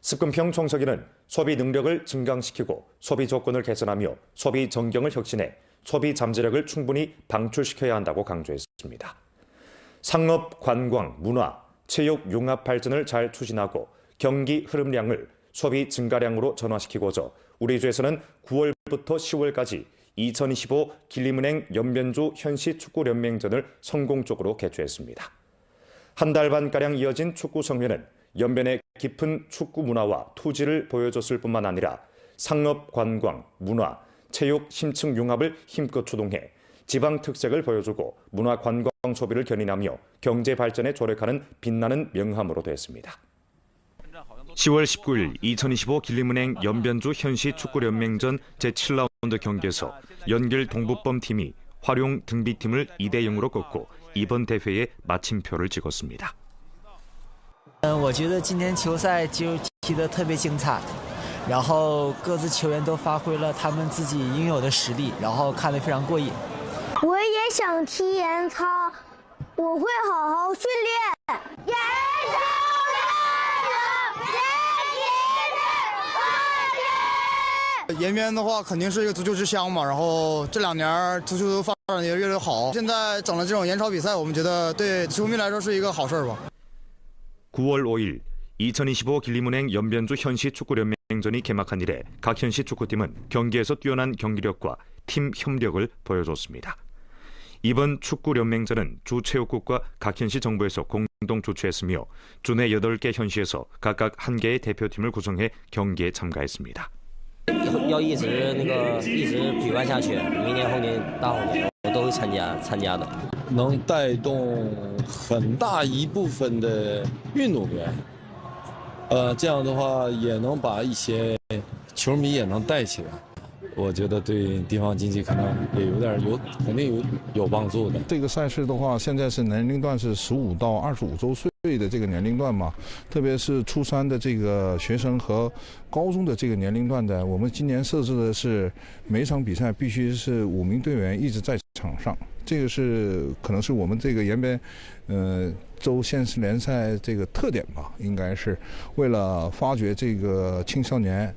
습근평 총서기는 소비 능력을 증강시키고 소비 조건을 개선하며 소비 정경을 혁신해 소비 잠재력을 충분히 방출시켜야 한다고 강조했습니다. 상업, 관광, 문화, 체육 융합 발전을 잘 추진하고 경기 흐름량을 소비 증가량으로 전환시키고자 우리 주에서는 9월부터 10월까지 2025 길림은행 연변주 현시 축구 연맹전을 성공적으로 개최했습니다. 한 달 반가량 이어진 축구 성회는 연변의 깊은 축구 문화와 투지를 보여줬을 뿐만 아니라 상업, 관광, 문화, 체육, 심층 융합을 힘껏 추동해 지방 특색을 보여주고 문화 관광 소비를 견인하며 경제 발전에 조력하는 빛나는 명함으로 됐습니다. 10월 19일 2025 길림은행 연변주 현시 축구연맹전 제7라운드 경기에서 연길 동부범 팀이 활용 등비팀을 2대 0으로 꺾고 이번 대회에 마침표를 찍었습니다. 嗯，我觉得今天球赛就踢得特别精彩，然后各自球员都发挥了他们自己应有的实力，然后看得非常过瘾。我也想踢延超，我会好好训练。延超延边的话肯定是一个足球之乡嘛，然后这两年足球发展也越来越好，现在整了这种延超比赛，我们觉得对球迷来说是一个好事儿吧。 9월 5일 2025 길림은행 연변주 현시 축구연맹전이 개막한 이래 각 현시 축구팀은 경기에서 뛰어난 경기력과 팀 협력을 보여줬습니다. 이번 축구연맹전은 주체육국과 각 현시 정부에서 공동 주최했으며 주내 8개 현시에서 각각 1개의 대표팀을 구성해 경기에 참가했습니다. 要一直那个一直举办下去，明年、后年、大后年我都 会参加参加的。能带动很大一部分的运动员，呃，这样的话也能把一些球迷也能带起来。我觉得对地方经济可能也有点有，肯定有有帮助的。这个赛事的话，现在是年龄段是十五到二十五周岁的这个年龄段嘛，特别是初三的这个学生和高中的这个年龄段的，我们今年设置的是每场比赛必须是五名队员一直在场上，这个是可能是我们这个延边，呃，州县市联赛这个特点吧，应该是为了发掘这个青少年。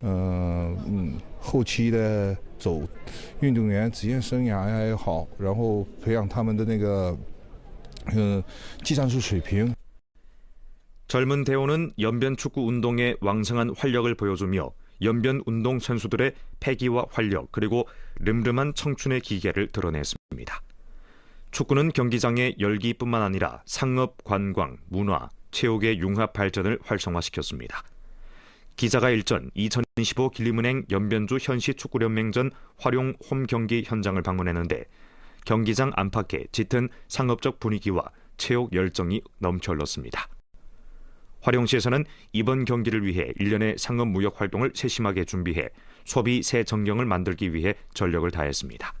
呃嗯，后期的走运动员职业生涯也好，然后培养他们的那个 그, 지산수水平. 젊은 대호는 연변 축구 운동에 왕성한 활력을 보여주며 연변 운동 선수들의 패기와 활력 그리고 름름한 청춘의 기계를 드러냈습니다. 축구는 경기장의 열기뿐만 아니라 상업, 관광, 문화, 체육의 융합 발전을 활성화시켰습니다. 기자가 일전 2015 길림은행 연변주 현시 축구연맹전 활용 홈 경기 현장을 방문했는데 경기장 안팎에 짙은 상업적 분위기와 체육 열정이 넘쳐 흘렀습니다. 화룡시에서는 이번 경기를 위해 일련의 상업 무역 활동을 세심하게 준비해 소비 새 정경을 만들기 위해 전력을 다했습니다.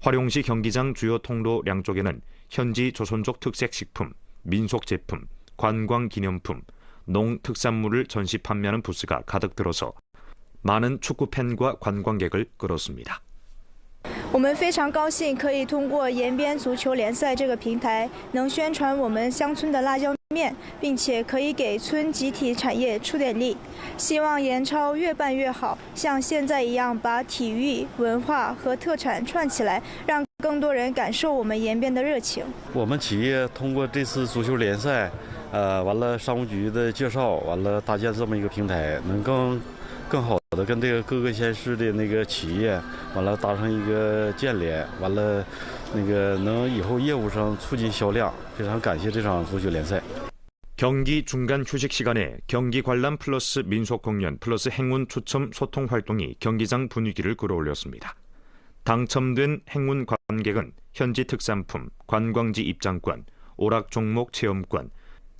화룡시 경기장 주요 통로량 쪽에는 현지 조선족 특색 식품, 민속 제품, 관광 기념품, 농 특산물을 전시 판매하는 부스가 가득 들어서 많은 축구 팬과 관광객을 끌었습니다. 我们非常高兴可以通过延边足球联赛这个平台，能宣传我们乡村的辣椒面，并且可以给村集体产业出点力。希望延超越办越好，像现在一样把体育、文化和特产串起来，让更多人感受我们延边的热情。我们企业通过这次足球联赛，呃，完了商务局的介绍，完了搭建这么一个平台，能更更好的跟这个各个县市的那个企业，完了达成一个建联，完了那个能以后业务上促进销量。非常感谢这场足球联赛。 경기 중간 휴식 시간에 경기 관람 플러스 민속 공연 플러스 행운 추첨 소통 활동이 경기장 분위기를 끌어올렸습니다. 당첨된 행운 관객은 현지 특산품, 관광지 입장권, 오락 종목 체험권,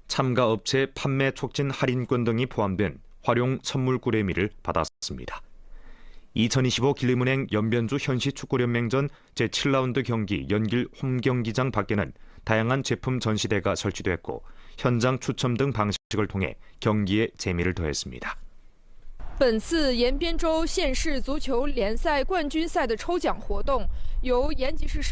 참가 업체 판매 촉진 할인권 등이 포함된 활용 선물 구레미를 받았습니다. 2025 길림은행 연변주 현시 축구연맹전 제7라운드 경기 연길 홈경기장 밖에는 다양한 제품 전시대가 설치됐고 현장 추첨 등 방식을 통해 경기에 재미를 더했습니다. 本次延边州县市足球联赛冠军赛的抽奖活动由延吉市商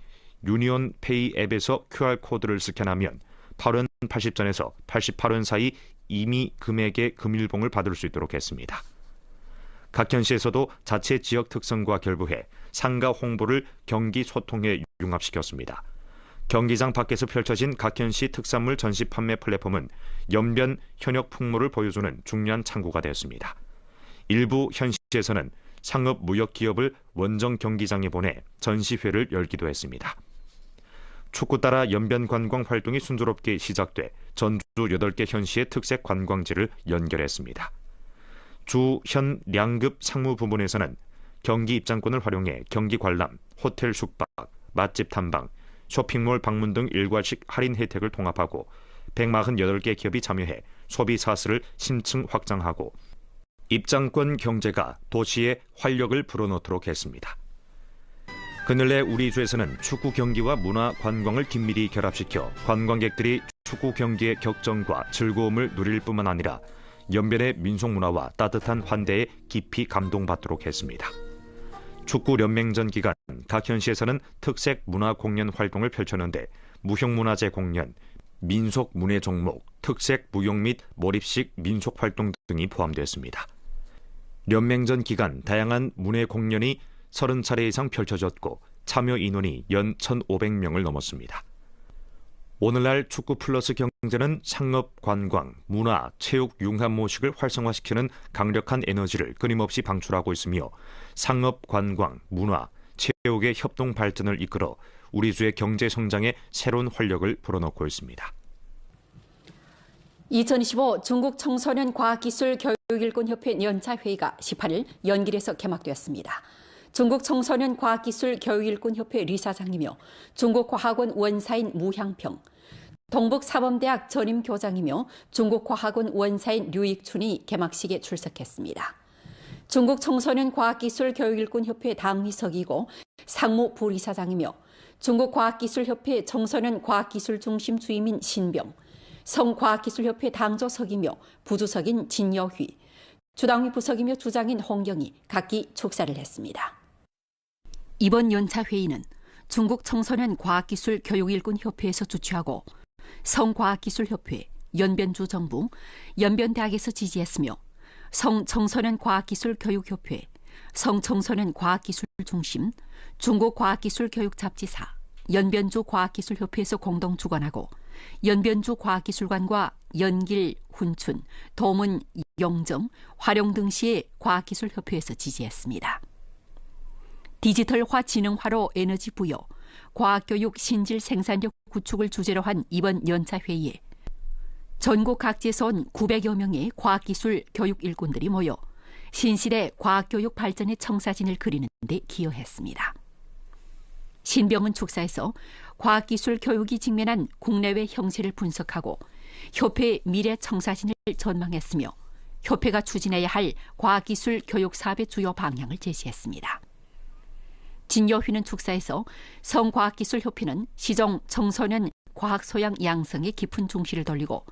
유니온 페이 앱에서 QR코드를 스캔하면 8원 80전에서 88원 사이 이미 금액의 금일봉을 받을 수 있도록 했습니다. 각 현시에서도 자체 지역 특성과 결부해 상가 홍보를 경기 소통에 융합시켰습니다. 경기장 밖에서 펼쳐진 각현시 특산물 전시 판매 플랫폼은 연변 현역 풍모를 보여주는 중요한 창구가 되었습니다. 일부 현시에서는 상업 무역 기업을 원정 경기장에 보내 전시회를 열기도 했습니다. 축구 따라 연변 관광 활동이 순조롭게 시작돼 전주 8개 현시의 특색 관광지를 연결했습니다. 주 현 량급 상무 부문에서는 경기 입장권을 활용해 경기 관람, 호텔 숙박, 맛집 탐방, 쇼핑몰 방문 등 일괄식 할인 혜택을 통합하고 148개 기업이 참여해 소비 사슬을 심층 확장하고 입장권 경제가 도시에 활력을 불어넣도록 했습니다. 그늘내 우리 주에서는 축구 경기와 문화 관광을 긴밀히 결합시켜 관광객들이 축구 경기의 격정과 즐거움을 누릴 뿐만 아니라 연변의 민속 문화와 따뜻한 환대에 깊이 감동받도록 했습니다. 축구 연맹전 기간 각 현시에서는 특색 문화 공연 활동을 펼쳤는데 무형문화재 공연, 민속 문예 종목, 특색 무용 및 몰입식 민속 활동 등이 포함됐습니다. 연맹전 기간 다양한 문예 공연이 30차례 이상 펼쳐졌고 참여 인원이 연 1,500명을 넘었습니다. 오늘날 축구 플러스 경제는 상업, 관광, 문화, 체육 융합 모식을 활성화시키는 강력한 에너지를 끊임없이 방출하고 있으며 상업, 관광, 문화, 체육의 협동 발전을 이끌어 우리 주의 경제 성장에 새로운 활력을 불어넣고 있습니다. 2025 중국 청소년 과학기술 교육일꾼협회 연차 회의가 18일 연길에서 개막되었습니다. 중국 청소년 과학기술 교육일꾼협회 리사장이며 중국과학원 원사인 무향평, 동북사범대학 전임 교장이며 중국과학원 원사인 류익춘이 개막식에 출석했습니다. 중국 청소년 과학기술 교육일꾼협회 당위석이고 상무 부리사장이며 중국과학기술협회 청소년 과학기술 중심 주임인 신병, 성과학기술협회 당조석이며 부주석인 진여휘, 주당위 부석이며 주장인 홍경이 각기 축사를 했습니다. 이번 연차 회의는 중국 청소년 과학기술 교육 일꾼 협회에서 주최하고 성과학기술협회, 연변주 정부, 연변대학에서 지지했으며 성청소년 과학기술 교육협회, 성청소년 과학기술 중심, 중국 과학기술 교육 잡지사, 연변주 과학기술협회에서 공동 주관하고 연변주 과학기술관과 연길, 훈춘, 도문, 영정, 화룡 등시의 과학기술협회에서 지지했습니다. 디지털화 진흥화로 에너지 부여, 과학교육 신질 생산력 구축을 주제로 한 이번 연차 회의에 전국 각지에서 온 900여 명의 과학기술 교육 일꾼들이 모여 신실의 과학교육 발전의 청사진을 그리는 데 기여했습니다. 신병은 축사에서 과학기술 교육이 직면한 국내외 형세를 분석하고 협회의 미래 청사진을 전망했으며 협회가 추진해야 할 과학기술 교육 사업의 주요 방향을 제시했습니다. 진여휘는 축사에서 성과학기술 협회는 시정 청소년 과학 소양 양성에 깊은 중시를 돌리고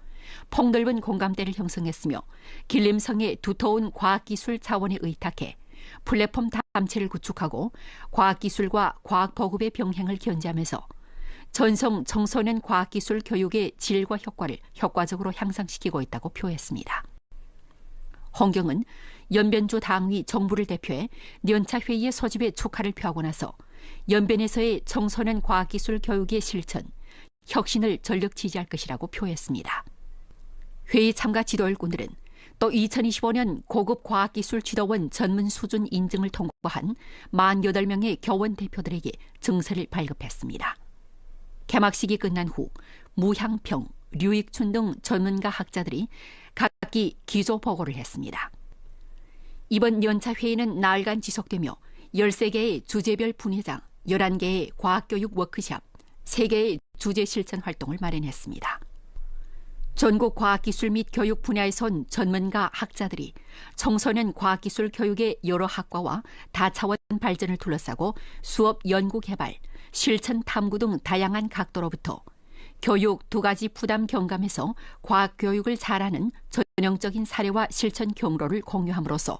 폭넓은 공감대를 형성했으며 길림성의 두터운 과학기술 자원에 의탁해 플랫폼 담체를 구축하고 과학기술과 과학보급의 병행을 견지하면서 전성 청소년 과학기술 교육의 질과 효과를 효과적으로 향상시키고 있다고 표했습니다. 홍경은 연변주 당위 정부를 대표해 연차 회의의 소집에 축하를 표하고 나서 연변에서의 청소년 과학기술 교육의 실천, 혁신을 전력 지지할 것이라고 표했습니다. 회의 참가 지도 일꾼들은 또 2025년 고급 과학기술 지도원 전문 수준 인증을 통과한 48명의 교원 대표들에게 증서를 발급했습니다. 개막식이 끝난 후 무향평, 류익춘 등 전문가 학자들이 각기 기조 보고를 했습니다. 이번 연차 회의는 나흘간 지속되며 13개의 주제별 분회장, 11개의 과학교육 워크샵, 3개의 주제 실천 활동을 마련했습니다. 전국 과학기술 및 교육 분야에서 온 전문가 학자들이 청소년 과학기술 교육의 여러 학과와 다차원 발전을 둘러싸고 수업 연구 개발, 실천 탐구 등 다양한 각도로부터 교육 두 가지 부담 경감에서 과학 교육을 잘하는 전형적인 사례와 실천 경로를 공유함으로써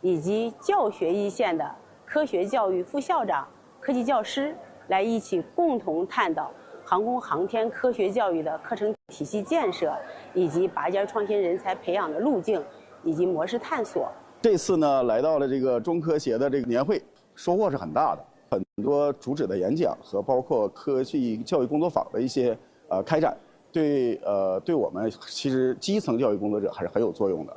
以及教学一线的科学教育副校长、科技教师，来一起共同探讨航空航天科学教育的课程体系建设，以及拔尖创新人才培养的路径以及模式探索。这次呢，来到了这个中科协的这个年会，收获是很大的。很多主旨的演讲和包括科技教育工作坊的一些呃开展，对呃对我们其实基层教育工作者还是很有作用的。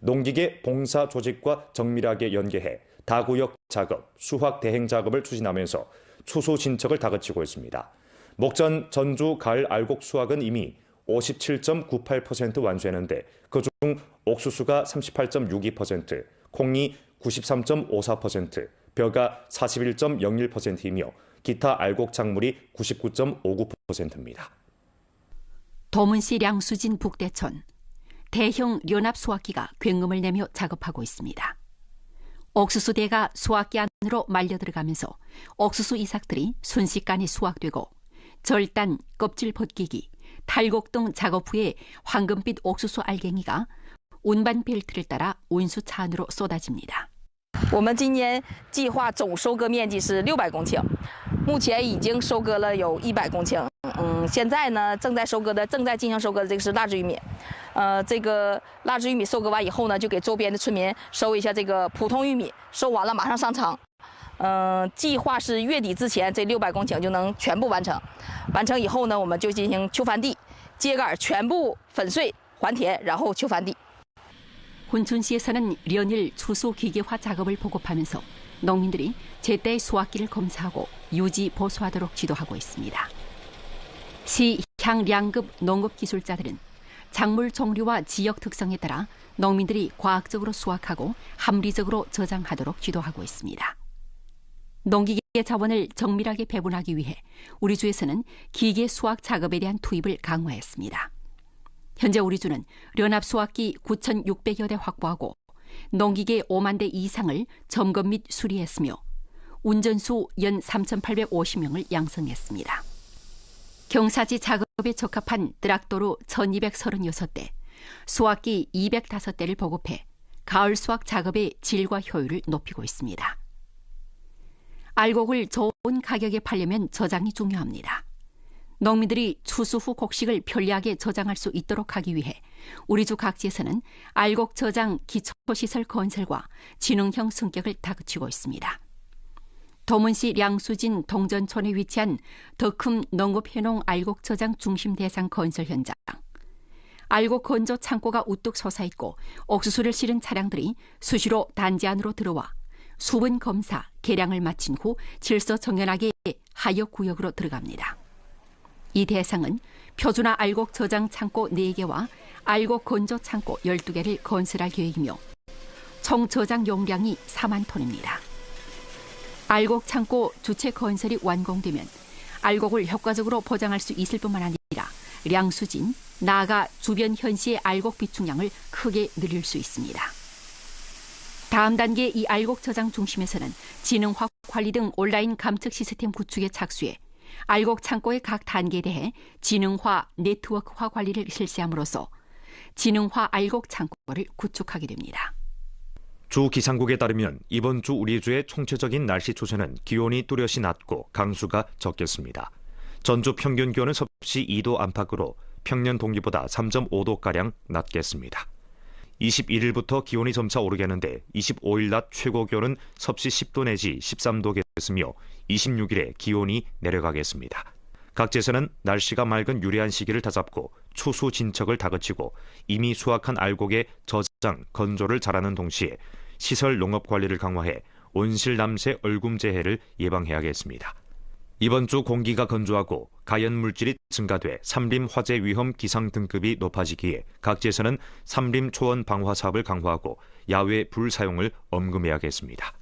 농기계 봉사 조직과 정밀하게 연계해 다구역 작업, 수확 대행 작업을 추진하면서 추수 진척을 다그치고 있습니다. 목전 전주 가을 알곡 수확은 이미 57.98% 완수했는데 그중 옥수수가 38.62%, 콩이 93.54%, 벼가 41.01%이며 기타 알곡 작물이 99.59%입니다. 도문시 량수진 북대천 대형 연합 수확기가 굉음을 내며 작업하고 있습니다. 옥수수대가 수확기 안으로 말려 들어가면서 옥수수 이삭들이 순식간에 수확되고 절단, 껍질 벗기기, 탈곡 등 작업 후에 황금빛 옥수수 알갱이가 운반 벨트를 따라 운수차 안으로 쏟아집니다. 我们今年计划总收割面积是六百公顷，目前已经收割了有一百公顷。 嗯，现在呢正在收割的、正在进行收割的这个是蜡质玉米。呃，这个蜡质玉米收割完以后呢，就给周边的村民收一下这个普通玉米，收完了马上上场。嗯、呃，计划是月底之前这六百公顷就能全部完成。完成以后呢，我们就进行秋翻地，秸秆全部粉碎还田，然后秋翻地。 훈춘시에서는 연일 추수 기계화 작업을 보급하면서 농민들이 제때 수확기를 검사하고 유지 보수하도록 지도하고 있습니다. 시 향량급 농업 기술자들은 작물 종류와 지역 특성에 따라 농민들이 과학적으로 수확하고 합리적으로 저장하도록 지도하고 있습니다. 농기계 자원을 정밀하게 배분하기 위해 우리 주에서는 기계 수확 작업에 대한 투입을 강화했습니다. 현재 우리 주는 연합 수확기 9,600여 대 확보하고 농기계 5만 대 이상을 점검 및 수리했으며 운전수 연 3,850명을 양성했습니다. 경사지 작업에 적합한 드락도루 1,236대, 수확기 205대를 보급해 가을 수확 작업의 질과 효율을 높이고 있습니다. 알곡을 좋은 가격에 팔려면 저장이 중요합니다. 농민들이 추수 후 곡식을 편리하게 저장할 수 있도록 하기 위해 우리 주 각지에서는 알곡 저장 기초시설 건설과 지능형 승격을 다그치고 있습니다. 도문시 량수진 동전촌에 위치한 덕흠 농업해농 알곡저장 중심 대상 건설 현장. 알곡 건조 창고가 우뚝 솟아 있고 옥수수를 실은 차량들이 수시로 단지 안으로 들어와 수분 검사, 계량을 마친 후 질서 정연하게 하역 구역으로 들어갑니다. 이 대상은 표준화 알곡 저장 창고 4개와 알곡 건조 창고 12개를 건설할 계획이며 총 저장 용량이 4만 톤입니다. 알곡 창고 주체 건설이 완공되면 알곡을 효과적으로 포장할 수 있을 뿐만 아니라 량수진, 나아가 주변 현시의 알곡 비축량을 크게 늘릴 수 있습니다. 다음 단계 이 알곡 저장 중심에서는 지능화 관리 등 온라인 감측 시스템 구축에 착수해 알곡 창고의 각 단계에 대해 지능화 네트워크화 관리를 실시함으로써 지능화 알곡 창고를 구축하게 됩니다. 주 기상국에 따르면 이번 주 우리 주의 총체적인 날씨 추세는 기온이 뚜렷이 낮고 강수가 적겠습니다. 전주 평균 기온은 섭씨 2도 안팎으로 평년 동기보다 3.5도가량 낮겠습니다. 21일부터 기온이 점차 오르겠는데 25일 낮 최고 기온은 섭씨 10도 내지 13도겠으며 26일에 기온이 내려가겠습니다. 각지에서는 날씨가 맑은 유리한 시기를 다잡고 추수 진척을 다그치고 이미 수확한 알곡의 저장, 건조를 잘하는 동시에 시설 농업 관리를 강화해 온실 남새 얼굼재해를 예방해야겠습니다. 이번 주 공기가 건조하고 가연 물질이 증가돼 산림 화재 위험 기상 등급이 높아지기에 각지에서는 산림 초원 방화 사업을 강화하고 야외 불 사용을 엄금해야겠습니다.